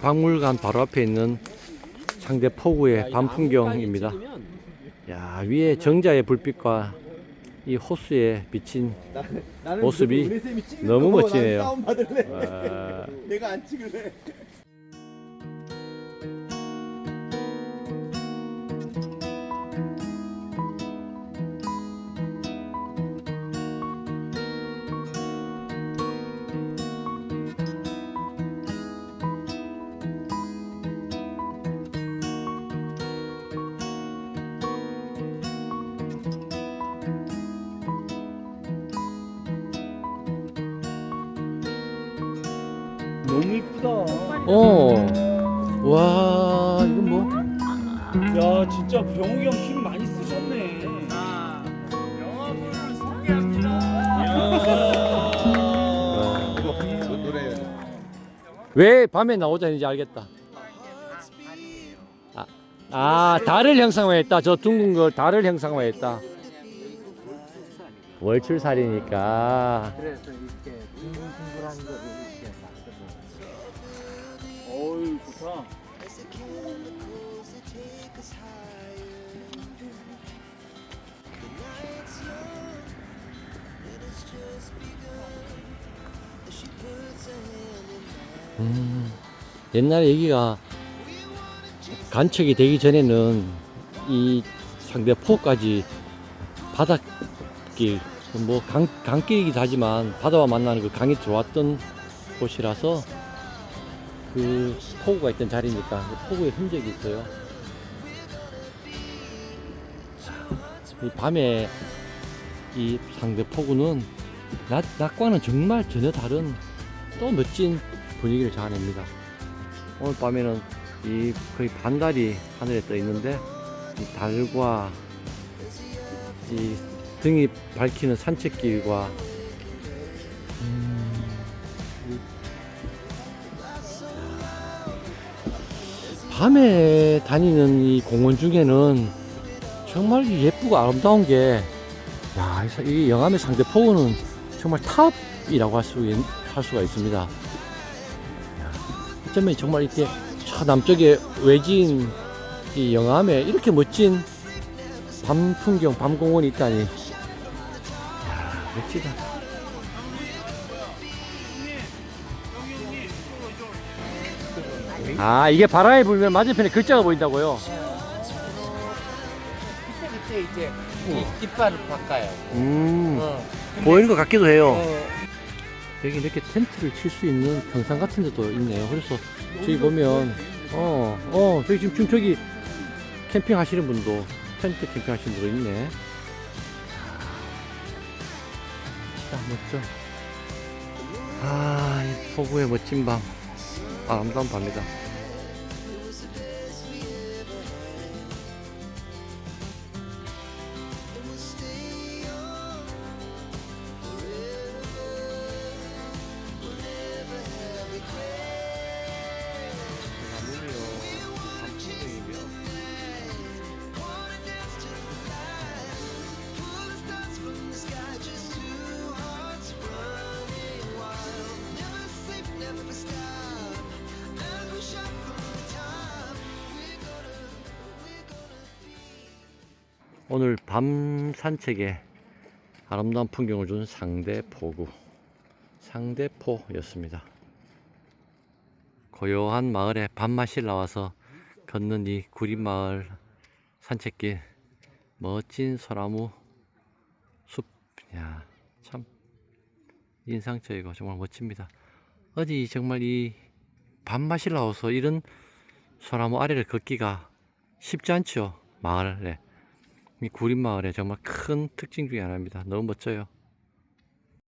박물관 바로 앞에 있는 상대 포구의 밤 풍경입니다. 야 위에 정자의 불빛과 이 호수에 비친 모습이 너무 멋지네요. 다 너무 이쁘다. 어, 와 이건 뭐? 야 진짜 병욱이 형 힘 많이 쓰셨네. 노래. 왜 밤에 나오자는지 알겠다. 아, 아 달을 형상화했다. 저 둥근 걸 달을 형상화했다. 월출살이니까. 그래서 이렇게 둥글둥글한 거를 음, 옛날에 여기가 간척이 되기 전에는 이 상대 포까지 바닷길 뭐 강, 강길이기도 하지만 바다와 만나는 그 강이 들어왔던 곳이라서 그 포구가 있던 자리니까 그 포구의 흔적이 있어요. 이 밤에 이 상대 포구는 낮, 낮과는 정말 전혀 다른 또 멋진 분위기를 자아냅니다. 오늘 밤에는 이 거의 반달이 하늘에 떠 있는데 이 달과 이 등이 밝히는 산책길과 밤에 다니는 이 공원 중에는 정말 예쁘고 아름다운 게 야, 이 영암의 상대 포구는 정말 탑이라고 할, 수, 할 수가 있습니다. 어쩌면 정말 이렇게 저 남쪽에 외진 이 영암에 이렇게 멋진 밤 풍경, 밤 공원이 있다니. 야, 멋지다. 아, 이게 바람이 불면 맞은편에 글자가 보인다고요? 그때 그때 이제 이 깃발을 바꿔요. 음, 어. 보이는 것 같기도 해요. 어, 여기 이렇게 텐트를 칠 수 있는 평상 같은 데도 있네요. 그래서 저기 보면, 어, 어, 저기 지금, 지금 저기 캠핑 하시는 분도, 텐트 캠핑 하시는 분도 있네. 진짜 멋져. 아, 이 포구의 멋진 밤. 아름다운 밤이다. 오늘 밤 산책에 아름다운 풍경을 준 상대포구 상대포였습니다. 고요한 마을에 밤마실 나와서 걷는 이 구리마을 산책길 멋진 소나무 숲, 야, 참 인상적이고 정말 멋집니다. 어디 정말 이 밤마실 나와서 이런 소나무 아래를 걷기가 쉽지 않죠. 마을에. 이 구린마을의 정말 큰 특징 중에 하나입니다. 너무 멋져요.